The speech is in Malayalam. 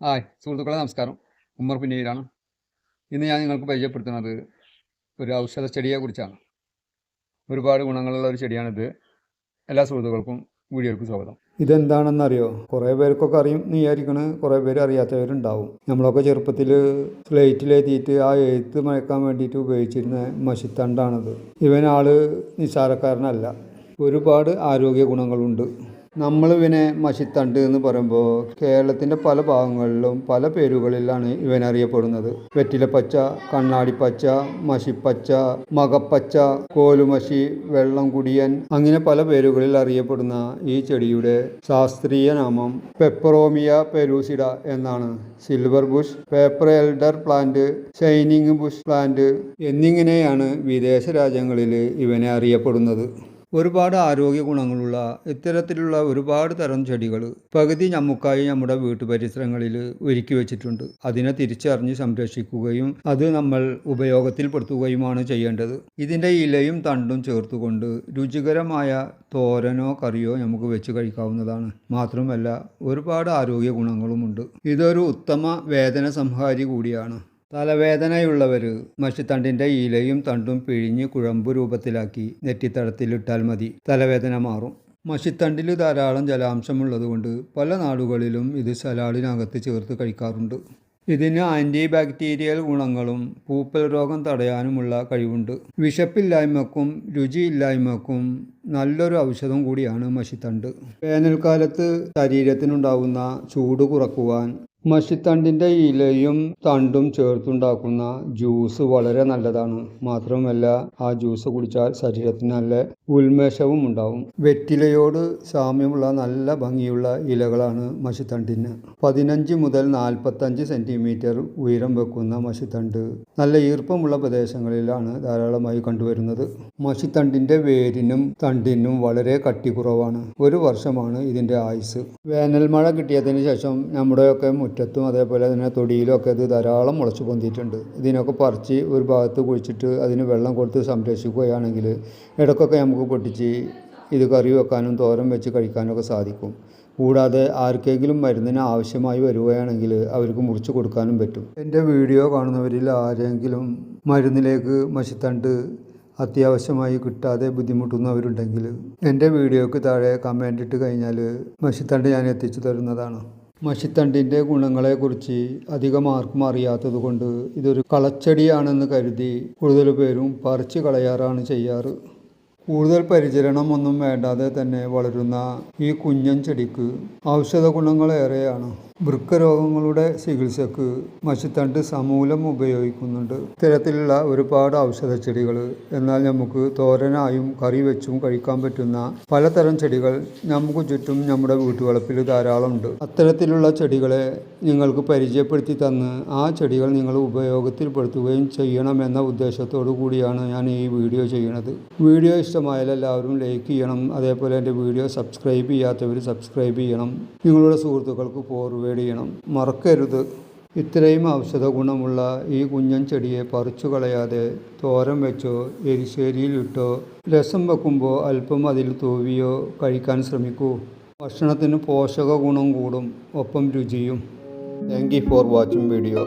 ഹായ് സുഹൃത്തുക്കളെ നമസ്കാരം. ഉമ്മർ പിന്നീരാണ് ഇന്ന് ഞാൻ നിങ്ങൾക്ക് പരിചയപ്പെടുത്തുന്നത് ഒരു ഔഷധ ചെടിയെ കുറിച്ചാണ്. ഒരുപാട് ഗുണങ്ങളുള്ള ഒരു ചെടിയാണിത്. എല്ലാ സുഹൃത്തുക്കൾക്കും വീഡിയോയ്ക്ക് സ്വാഗതം. ഇതെന്താണെന്നറിയോ? കുറേ പേർക്കൊക്കെ അറിയും എന്ന് വിചാരിക്കണ് കുറേ പേര് അറിയാത്തവരുണ്ടാവും. നമ്മളൊക്കെ ചെറുപ്പത്തിൽ സ്ലേറ്റിലെത്തിയിട്ട് ആ എഴുത്ത് മയക്കാൻ വേണ്ടിയിട്ട് ഉപയോഗിച്ചിരുന്ന മഷിത്തണ്ടാണിത്. ആൾ നിസ്സാരക്കാരനല്ല. ഒരുപാട് ആരോഗ്യ ഗുണങ്ങളുണ്ട്. നമ്മൾ ഇവനെ മഷിത്തണ്ട് എന്ന് പറയുമ്പോൾ കേരളത്തിന്റെ പല ഭാഗങ്ങളിലും പല പേരുകളിലാണ് ഇവൻ അറിയപ്പെടുന്നത് വെറ്റിലപ്പച്ച കണ്ണാടിപ്പച്ച മഷിപ്പച്ച മകപ്പച്ച കോലുമഷി വെള്ളം കുടിയൻ അങ്ങനെ പല പേരുകളിൽ അറിയപ്പെടുന്ന ഈ ചെടിയുടെ ശാസ്ത്രീയ നാമം പെപ്പറോമിയ പെലൂസിഡ എന്നാണ്. Silver bush pepper elder plant shining bush plant എന്നിങ്ങനെയാണ് വിദേശ രാജ്യങ്ങളിൽ ഇവനെ അറിയപ്പെടുന്നത്. ഒരുപാട് ആരോഗ്യ ഗുണങ്ങളുള്ള ഇത്തരത്തിലുള്ള ഒരുപാട് തരം ചെടികൾ പകുതി നമുക്കായി നമ്മുടെ വീട്ടുപരിസരങ്ങളിൽ ഒരുക്കി വെച്ചിട്ടുണ്ട്. അതിനെ തിരിച്ചറിഞ്ഞ് സംരക്ഷിക്കുകയും അത് നമ്മൾ ഉപയോഗത്തിൽപ്പെടുത്തുകയുമാണ് ചെയ്യേണ്ടത്. ഇതിന്റെ ഇലയും തണ്ടും ചേർത്തുകൊണ്ട് രുചികരമായ തോരനോ കറിയോ നമുക്ക് വെച്ച് കഴിക്കാവുന്നതാണ്. മാത്രമല്ല ഒരുപാട് ആരോഗ്യ ഗുണങ്ങളുമുണ്ട്. ഇതൊരു ഉത്തമ വേദന സംഹാരി കൂടിയാണ്. തലവേദനയുള്ളവർ മഷിത്തണ്ടിന്റെ ഇലയും തണ്ടും പിഴിഞ്ഞ് കുഴമ്പ് രൂപത്തിലാക്കി നെറ്റിത്തടത്തിലിട്ടാൽ മതി. തലവേദന മാറും. മഷിത്തണ്ടിൽ ധാരാളം ജലാംശമുള്ളതുകൊണ്ട് പല നാടുകളിലും ഇത് സലാഡിനകത്ത് ചേർത്ത് കഴിക്കാറുണ്ട്. ഇതിന് ആന്റി ബാക്ടീരിയൽ ഗുണങ്ങളും പൂപ്പൽ രോഗം തടയാനുമുള്ള കഴിവുണ്ട്. വിശപ്പില്ലായ്മക്കും രുചിയില്ലായ്മക്കും നല്ലൊരു ഔഷധം കൂടിയാണ് മഷിത്തണ്ട്. വേനൽക്കാലത്ത് ശരീരത്തിനുണ്ടാകുന്ന ചൂട് കുറക്കുവാൻ മഷിത്തണ്ടിന്റെ ഇലയും തണ്ടും ചേർത്തുണ്ടാക്കുന്ന ജ്യൂസ് വളരെ നല്ലതാണ്. മാത്രമല്ല ആ ജ്യൂസ് കുടിച്ചാൽ ശരീരത്തിന് നല്ല ഉന്മേഷവും ഉണ്ടാവും. വെറ്റിലയോട് സാമ്യമുള്ള നല്ല ഭംഗിയുള്ള ഇലകളാണ് മഷിത്തണ്ടിന്. പതിനഞ്ച് മുതൽ നാൽപ്പത്തഞ്ച് സെന്റിമീറ്റർ ഉയരം വെക്കുന്ന മഷിത്തണ്ട് നല്ല ഈർപ്പമുള്ള പ്രദേശങ്ങളിലാണ് ധാരാളമായി കണ്ടുവരുന്നത്. മഷിത്തണ്ടിന്റെ വേരിനും തണ്ടിനും വളരെ കട്ടി കുറവാണ് ഒരു വർഷമാണ് ഇതിന്റെ ആയുസ് വേനൽ മഴ കിട്ടിയതിന് ശേഷം നമ്മുടെയൊക്കെ മുറ്റത്തും അതേപോലെ തന്നെ തൊടിയിലും ഒക്കെ ഇത് ധാരാളം മുളച്ചു പൊന്തിയിട്ടുണ്ട്. ഇതിനൊക്കെ പറിച്ച് ഒരു ഭാഗത്ത് കുഴിച്ചിട്ട് അതിന് വെള്ളം കൊടുത്ത് സംരക്ഷിക്കുകയാണെങ്കിൽ ഇടയ്ക്കൊക്കെ നമുക്ക് പൊട്ടിച്ച് ഇത് കറി വെക്കാനും തോരൻ വെച്ച് കഴിക്കാനൊക്കെ സാധിക്കും. കൂടാതെ ആർക്കെങ്കിലും മരുന്നിന് ആവശ്യമായി വരികയാണെങ്കിൽ അവർക്ക് മുറിച്ച് കൊടുക്കാനും പറ്റും. എന്റെ വീഡിയോ കാണുന്നവരിൽ ആരെങ്കിലും മരുന്നിലേക്ക് മഷിത്തണ്ട് അത്യാവശ്യമായി കിട്ടാതെ ബുദ്ധിമുട്ടുന്നവരുണ്ടെങ്കിൽ എന്റെ വീഡിയോക്ക് താഴെ കമന്റ് ഇട്ട് കഴിഞ്ഞാൽ മഷിത്തണ്ട് ഞാൻ എത്തിച്ചു തരുന്നതാണ്. മഷിത്തണ്ടിന്റെ ഗുണങ്ങളെക്കുറിച്ച് അധികം ആർക്കും അറിയാത്തത് കൊണ്ട് ഇതൊരു കളച്ചെടിയാണെന്ന് കരുതി കൂടുതൽ പേരും പറിച്ച് കളയാറാണ് ചെയ്യാറ്. കൂടുതൽ പരിചരണം ഒന്നും വേണ്ടാതെ തന്നെ വളരുന്ന ഈ കുഞ്ഞൻ ചെടിക്ക് ഔഷധ ഗുണങ്ങളേറെയാണ് വൃക്കരോഗങ്ങളുടെ ചികിത്സക്ക് മഷിത്തണ്ട് സമൂലം ഉപയോഗിക്കുന്നുണ്ട്. ഇത്തരത്തിലുള്ള ഒരുപാട് ഔഷധ ചെടികൾ എന്നാൽ നമുക്ക് തോരനായും കറി വെച്ചും കഴിക്കാൻ പറ്റുന്ന പലതരം ചെടികൾ നമുക്ക് ചുറ്റും നമ്മുടെ വീട്ടുവളപ്പിൽ ധാരാളമുണ്ട് അത്തരത്തിലുള്ള ചെടികളെ നിങ്ങൾക്ക് പരിചയപ്പെടുത്തി തന്ന് ആ ചെടികൾ നിങ്ങൾ ഉപയോഗത്തിൽപ്പെടുത്തുകയും ചെയ്യണമെന്ന ഉദ്ദേശത്തോടു കൂടിയാണ് ഞാൻ ഈ വീഡിയോ ചെയ്യുന്നത്. വീഡിയോ ഇഷ്ടമായാൽ എല്ലാവരും ലൈക്ക് ചെയ്യണം. അതേപോലെ എന്റെ വീഡിയോ സബ്സ്ക്രൈബ് ചെയ്യാത്തവർ സബ്സ്ക്രൈബ് ചെയ്യണം. നിങ്ങളുടെ സുഹൃത്തുക്കൾക്ക് ഫോർവേഡ് ചെയ്യണം. മറക്കരുത്. ഇത്രയും ഔഷധ ഗുണമുള്ള ഈ കുഞ്ഞൻ ചെടിയെ പറിച്ചു കളയാതെ തോരൻ വെച്ചോ എരിശ്ശേരിയിലിട്ടോ രസം വെക്കുമ്പോൾ അല്പം അതിൽ തൂവിയോ കഴിക്കാൻ ശ്രമിക്കൂ. ഭക്ഷണത്തിന് പോഷക ഗുണം കൂടും. ഒപ്പം രുചിയും. Thank for watching video